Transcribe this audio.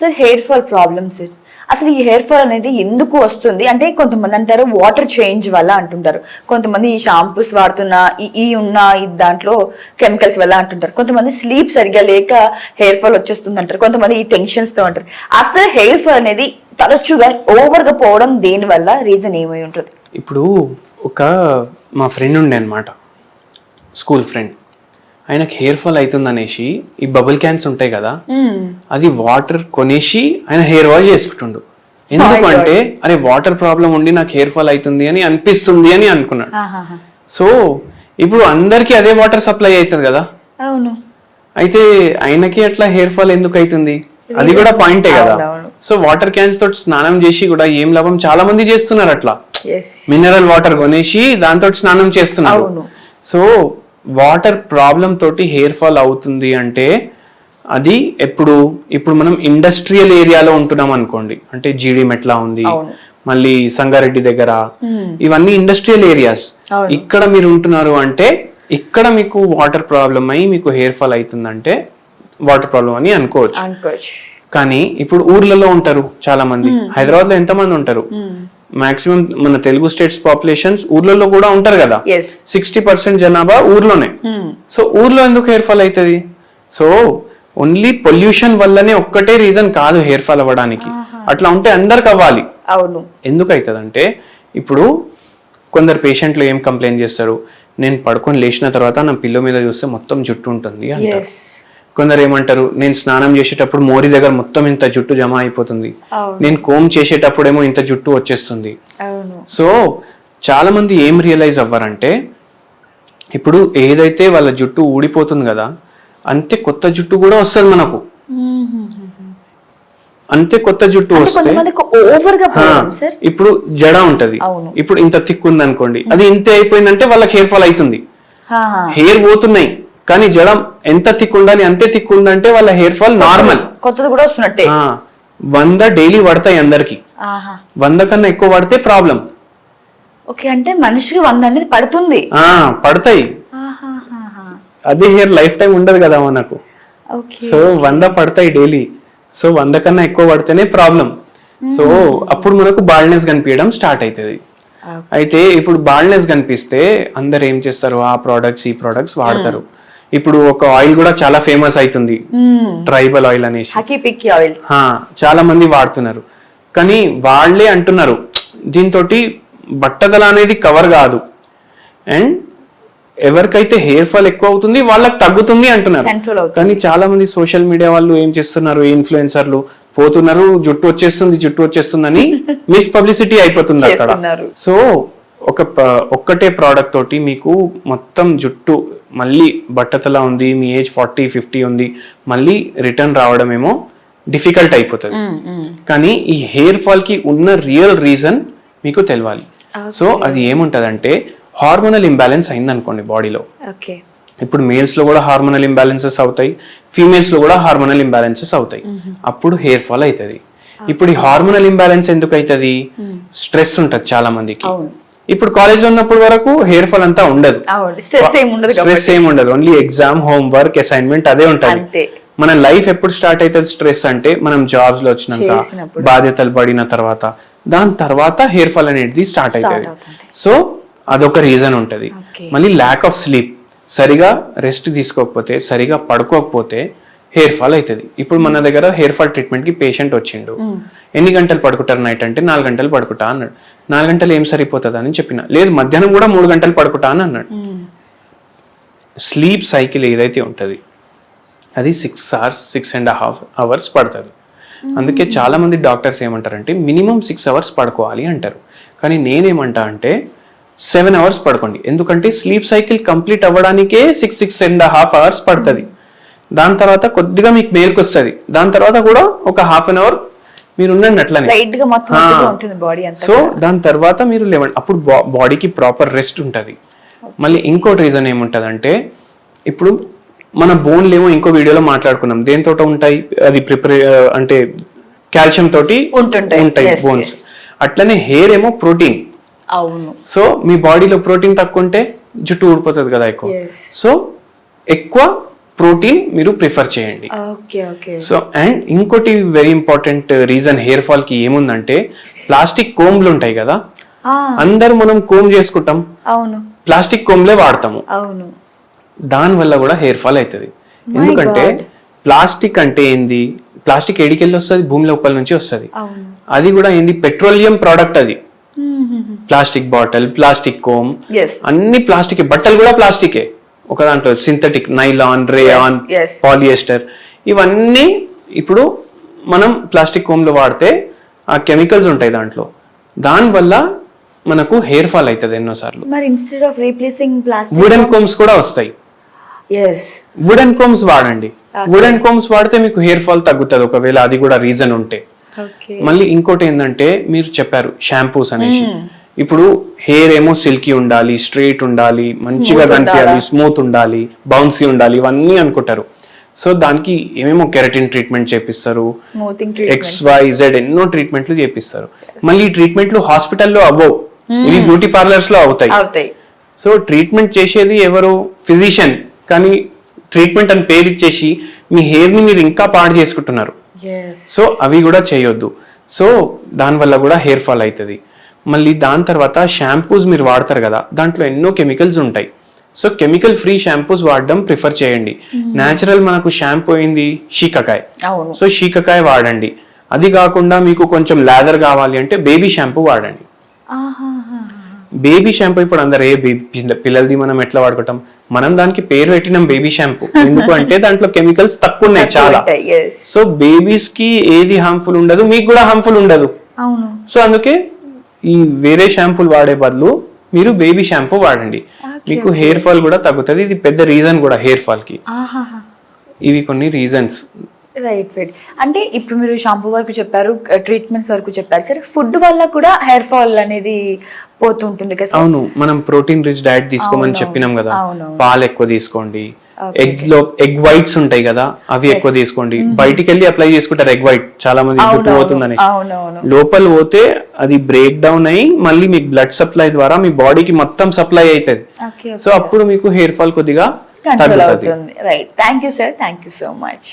Sir hair fall problems అసలు ఈ hair fall అనేది ఎందుకు వస్తుంది? అంటే కొంతమంది అంటారు వాటర్ చేంజ్ వల్ల అంటుంటారు. కొంతమంది ఈ షాంపూస్ వాడుతున్న ఈ ఈ ఉన్న ఈ దాంట్లో కెమికల్స్ వల్ల అంటుంటారు. కొంతమంది స్లీప్ సరిగా లేక హెయిర్ ఫాల్ వచ్చేస్తుంది అంటారు. కొంతమంది ఈ టెన్షన్స్తో అంటారు. అసలు హెయిర్ ఫాల్ అనేది తరచుగా ఓవర్గా పోవడం దేని వల్ల? రీజన్ ఏమై ఉంటుంది? ఇప్పుడు ఒక మా ఫ్రెండ్ ఉండే అనమాట స్కూల్ ఫ్రెండ్ ఆయనకు హెయిర్ ఫాల్ అవుతుంది అనేసి ఈ బబుల్ క్యాన్స్ ఉంటాయి కదా అది వాటర్ కొనేసి ఆయన హెయిర్ వాష్ చేసుకుంటుండు. ఎందుకు అంటే అరే వాటర్ ప్రాబ్లం ఉండి నాకు హెయిర్ ఫాల్ అవుతుంది అని అనిపిస్తుంది అని అనుకున్నాడు. సో ఇప్పుడు అందరికీ అదే వాటర్ సప్లై అవుతుంది కదా. అవును. అయితే ఆయనకి అట్లా హెయిర్ ఫాల్ ఎందుకు అవుతుంది? అది కూడా పాయింటే కదా. సో వాటర్ క్యాన్స్ తోటి స్నానం చేసి కూడా ఏం లాభం? చాలా మంది చేస్తున్నారు అట్లా. మినరల్ వాటర్ కొనేసి దాంతో స్నానం చేస్తున్నారు. సో వాటర్ ప్రాబ్లం తోటి హెయిర్ ఫాల్ అవుతుంది అంటే అది ఎప్పుడు ఇప్పుడు మనం ఇండస్ట్రియల్ ఏరియాలో ఉంటున్నాం అనుకోండి. అంటే జీడి మెట్లా ఉంది. మళ్ళీ సంగారెడ్డి దగ్గర. ఇవన్నీ ఇండస్ట్రియల్ ఏరియాస్. ఇక్కడ మీరు ఉంటున్నారు అంటే ఇక్కడ మీకు వాటర్ ప్రాబ్లం అయి మీకు హెయిర్ ఫాల్ అవుతుందంటే వాటర్ ప్రాబ్లం అని అనుకోవచ్చు. కానీ ఇప్పుడు ఊర్లలో ఉంటారు చాలా మంది హైదరాబాద్లో ఎంత మంది ఉంటారు మాక్సిమం మన తెలుగు స్టేట్స్ పాపులేషన్స్ ఊర్లలో కూడా ఉంటారు కదా. సిక్స్టీ పర్సెంట్ జనాభా ఊర్లోనే. సో ఊర్లో ఎందుకు హెయిర్ ఫాల్ అవుతుంది? సో ఓన్లీ పొల్యూషన్ వల్లనే ఒక్కటే రీజన్ కాదు హెయిర్ ఫాల్ అవ్వడానికి. అట్లా ఉంటే అందరికి అవ్వాలి. అవును. ఎందుకు అవుతుందంటే ఇప్పుడు కొందరు పేషెంట్లు ఏం కంప్లైంట్ చేస్తారు? నేను పడుకొని లేచిన తర్వాత నా పిల్లో మీద చూస్తే మొత్తం జుట్టు ఉంటుంది అంటారు. కొందరు ఏమంటారు నేను స్నానం చేసేటప్పుడు మోరి దగ్గర మొత్తం ఇంత జుట్టు జమ అయిపోతుంది. నేను కోమ్ చేసేటప్పుడేమో ఇంత జుట్టు వచ్చేస్తుంది. సో చాలా మంది ఏం రియలైజ్ అవ్వరంటే ఇప్పుడు ఏదైతే వాళ్ళ జుట్టు ఊడిపోతుంది కదా అంతే కొత్త జుట్టు కూడా వస్తుంది మనకు. అంతే కొత్త జుట్టు వస్తే ఇప్పుడు జడ ఉంటది. ఇప్పుడు ఇంత థిక్ ఉంది అనుకోండి అది ఇంతే అయిపోయిందంటే వాళ్ళకి హెయిర్ ఫాల్ అవుతుంది. హెయిర్ పోతున్నాయి. కానీ జడం ఎంత ఉండాలి అంతే థిక్ ఉందంటే వాళ్ళ హెయిర్ ఫాల్ నార్మల్. కొత్తది కూడా వస్తున్నట్టే. వంద డైలీ పడతాయి అందరికి. వంద కన్నా ఎక్కువ పడితే ప్రాబ్లం. ఓకే అంటే మనిషికి వంద అనేది పడుతుంది. పడతాయి. అదే హెయిర్ లైఫ్ టైం ఉండదు కదా మనకు. సో వంద పడతాయి డైలీ. సో వంద కన్నా ఎక్కువ పడితేనే ప్రాబ్లం. సో అప్పుడు మనకు బాల్నెస్ కనిపించడం స్టార్ట్ అవుతుంది అయితే ఇప్పుడు బాల్నెస్ కనిపిస్తే అందరు ఏం చేస్తారు? ఆ ప్రోడక్ట్స్ ఈ ప్రోడక్ట్స్ వాడతారు. ఇప్పుడు ఒక ఆయిల్ కూడా చాలా ఫేమస్ అవుతుంది ట్రైబల్ ఆయిల్ అనేసి. చాలా మంది వాడుతున్నారు. కానీ వాళ్ళే అంటున్నారు దీంతో బట్టతల అనేది కవర్ కాదు. అండ్ ఎవరికైతే హెయిర్ ఫాల్ ఎక్కువ అవుతుంది వాళ్ళకి తగ్గుతుంది అంటున్నారు. కానీ చాలా మంది సోషల్ మీడియా వాళ్ళు ఏం చేస్తున్నారు ఇన్ఫ్లుయెన్సర్లు పోతున్నారు జుట్టు వచ్చేస్తుంది జుట్టు వచ్చేస్తుందని మిస్ పబ్లిసిటీ అయిపోతుంది అక్కడ. సో ఒక ఒక్కటే ప్రోడక్ట్ తోటి మీకు మొత్తం జుట్టు మళ్ళీ బట్టతల ఉంది మీ ఏజ్ ఫార్టీ ఫిఫ్టీ ఉంది మళ్ళీ రిటర్న్ రావడం ఏమో డిఫికల్ట్ అయిపోతుంది కానీ ఈ హెయిర్ ఫాల్కి ఉన్న రియల్ రీజన్ మీకు తెలవాలి. సో అది ఏముంటదంటే హార్మోనల్ ఇంబ్యాలెన్స్ అయింది అనుకోండి బాడీలో ఓకే ఇప్పుడు మేల్స్లో కూడా హార్మోనల్ ఇంబ్యాలెన్సెస్ అవుతాయి ఫీమేల్స్లో కూడా హార్మోనల్ ఇంబ్యాలెన్సెస్ అవుతాయి. అప్పుడు హెయిర్ ఫాల్ అవుతుంది ఇప్పుడు ఈ హార్మోనల్ ఇంబ్యాలెన్స్ ఎందుకు అవుతుంది స్ట్రెస్ ఉంటది చాలా మందికి ఇప్పుడు కాలేజ్లో ఉన్నప్పుడు వరకు హెయిర్ ఫాల్ అంతా ఉండదు. స్ట్రెస్ ఏమి ఉండదు only exam homework assignment అదే. ఉంటుంది. మన లైఫ్ ఎప్పుడు స్టార్ట్ అవుతుంది స్ట్రెస్ అంటే మనం జాబ్స్లో వచ్చినాక. బాధ్యతలు పడిన తర్వాత. దాని తర్వాత హెయిర్ ఫాల్ అనేది స్టార్ట్ అవుతుంది. సో అదొక రీజన్ ఉంటది. మళ్ళీ ల్యాక్ ఆఫ్ స్లీప్ సరిగా రెస్ట్ తీసుకోకపోతే సరిగా పడుకోకపోతే హెయిర్ ఫాల్ అవుతుంది. ఇప్పుడు మన దగ్గర హెయిర్ ఫాల్ ట్రీట్మెంట్కి పేషెంట్ వచ్చిండు. ఎన్ని గంటలు పడుకుంటారు నైట్ అంటే? నాలుగు గంటలు పడుకుంటా అన్నాడు. నాలుగు గంటలు ఏం సరిపోతుంది అని చెప్పిన. లేదు మధ్యాహ్నం కూడా మూడు గంటలు పడుకుంటా అని అన్నాడు. స్లీప్ సైకిల్ ఏదైతే ఉంటుంది అది six hours six and half hours పడుతుంది. అందుకే చాలా మంది డాక్టర్స్ ఏమంటారంటే మినిమం సిక్స్ అవర్స్ పడుకోవాలి అంటారు. కానీ నేనేమంటా అంటే సెవెన్ అవర్స్ పడుకోండి. ఎందుకంటే sleep cycle complete అవ్వడానికే six six and half hours పడుతుంది. దాని తర్వాత కొద్దిగా మీకు మేలుకు వస్తుంది దాని తర్వాత కూడా ఒక హాఫ్ అన్ అవర్ మీరు ఉండండి అట్లనే సో దాని తర్వాత మీరు లేవండి. అప్పుడు బాడీకి ప్రాపర్ రెస్ట్ ఉంటుంది. మళ్ళీ ఇంకోటి రీజన్ ఏముంటదంటే ఇప్పుడు మన బోన్లు ఏమో ఇంకో వీడియోలో మాట్లాడుకున్నాం దేనితో ఉంటాయి? అది ప్రిపరే అంటే కాల్షియం తోటి. ఉంటాయి బోన్స్. అట్లనే హెయిర్ ఏమో ప్రోటీన్ అవును. సో మీ బాడీలో ప్రోటీన్ తక్కువ ఉంటే జుట్టు ఊడిపోతుంది కదా ఎక్కువ. సో ఎక్కువ ప్రోటీన్ మీరు ప్రిఫర్ చేయండి. సో అండ్ ఇంకోటి వెరీ ఇంపార్టెంట్ రీజన్ హెయిర్ ఫాల్కి ఏముందంటే ప్లాస్టిక్ కోమ్లు ఉంటాయి కదా? అందరూ మనం కోమ్ చేసుకుంటాం. అవును. ప్లాస్టిక్ కోమ్లే వాడతాము. అవును. దాని వల్ల కూడా హెయిర్ ఫాల్ అవుతుంది. ఎందుకంటే. ప్లాస్టిక్ అంటే ఏంది? ప్లాస్టిక్ ఎడికెళ్ళి వస్తుంది భూమి లోపల నుంచి వస్తుంది. అది కూడా ఏంది? పెట్రోలియం ప్రోడక్ట్ అది. ప్లాస్టిక్ బాటిల్ ప్లాస్టిక్ కోమ్ అన్ని ప్లాస్టిక్ బట్టలు కూడా ప్లాస్టికే ఒక దాంట్లో సింథటిక్ నైలాన్ రేయాన్. పాలియస్టర్ ఇవన్నీ ఇప్పుడు మనం ప్లాస్టిక్ కోమ్లు వాడితే ఆ కెమికల్స్ ఉంటాయి దాంట్లో. దానివల్ల మనకు హెయిర్ ఫాల్ అవుతుంది ఎన్నోసార్లు. మరి instead of replacing plastic wooden combs కూడా వస్తాయి. వుడెన్ కోమ్స్ వాడండి. వుడెన్ కోమ్స్ వాడితే మీకు హెయిర్ ఫాల్ తగ్గుతుంది. ఒకవేళ అది కూడా రీజన్ ఉంటే. మళ్ళీ ఇంకోటి ఏంటంటే మీరు చెప్పారు షాంపూస్ అనేసి. ఇప్పుడు హెయిర్ ఏమో సిల్కీ ఉండాలి స్ట్రైట్ ఉండాలి మంచిగా కనిపించాలి? స్మూత్ ఉండాలి బౌన్సీ ఉండాలి ఇవన్నీ అనుకుంటారు. సో దానికి ఏమేమో కెరటిన్ ట్రీట్మెంట్ చేపిస్తారు ఎక్స్ వై జెడ్ ఎన్నో ట్రీట్మెంట్లు చేపిస్తారు. మళ్ళీ ట్రీట్మెంట్లు హాస్పిటల్లో అవ్వవు. ఇవి బ్యూటీ పార్లర్స్లో అవుతాయి. సో ట్రీట్మెంట్ చేసేది ఎవరు? ఫిజిషియన్ కానీ ట్రీట్మెంట్ అని పేరు ఇచ్చేసి మీ హెయిర్ని మీరు ఇంకా పాడు చేసుకుంటున్నారు. సో అవి కూడా చేయొద్దు. సో దానివల్ల కూడా హెయిర్ ఫాల్ అవుతుంది. మళ్ళీ దాని తర్వాత షాంపూస్ మీరు వాడతారు కదా దాంట్లో ఎన్నో కెమికల్స్ ఉంటాయి. సో కెమికల్ ఫ్రీ షాంపూస్ వాడడం ప్రిఫర్ చేయండి. న్యాచురల్ మనకు షాంపూ అయింది షీకకాయ. సో షీకకాయ వాడండి. అది కాకుండా మీకు కొంచెం లాదర్ కావాలి అంటే బేబీ షాంపూ వాడండి. బేబీ షాంపూ ఇప్పుడు అందరు ఏ పిల్లలది మనం ఎట్లా వాడుకుంటాం? మనం దానికి పేరు పెట్టినాం బేబీ షాంపూ ఎందుకు అంటే దాంట్లో కెమికల్స్ తక్కువ ఉన్నాయి చాలా. సో బేబీస్కి ఏది హార్మ్ఫుల్ ఉండదు మీకు కూడా హార్మ్ఫుల్ ఉండదు. సో అందుకే ఈ వేరే షాంపూలు వాడే బదులు మీరు బేబీ షాంపూ వాడండి. మీకు హెయిర్ ఫాల్ కూడా తగ్గుతుంది. ఇది పెద్ద రీజన్ కూడా హెయిర్ ఫాల్కి ఇవి కొన్ని రీజన్స్. Right right. అంటే ఇప్పుడు మీరు షాంపూ వరకు చెప్పారు ట్రీట్మెంట్స్ వరకు చెప్పారు. సరే ఫుడ్ వల్ల కూడా హెయిర్ ఫాల్ అనేది పోతూ ఉంటుంది కదా అవును. మనం ప్రోటీన్ రిచ్ డైట్ తీసుకోమని చెప్పినాం కదా. పాలు ఎక్కువ తీసుకోండి. ఎగ్స్లో ఎగ్ వైట్స్ ఉంటాయి కదా అవి ఎక్కువ తీసుకోండి. బయటికి వెళ్ళి అప్లై చేసుకుంటారు ఎగ్ వైట్ చాలా మంది జుట్టు పోతుందని. లోపల పోతే అది బ్రేక్ డౌన్ అయ్యి మళ్ళీ మీకు బ్లడ్ సప్లై ద్వారా మీ బాడీకి మొత్తం సప్లై అవుతుంది. సో అప్పుడు మీకు హెయిర్ ఫాల్ కొద్దిగా తగ్గుతుంది. Right thank you sir thank you so much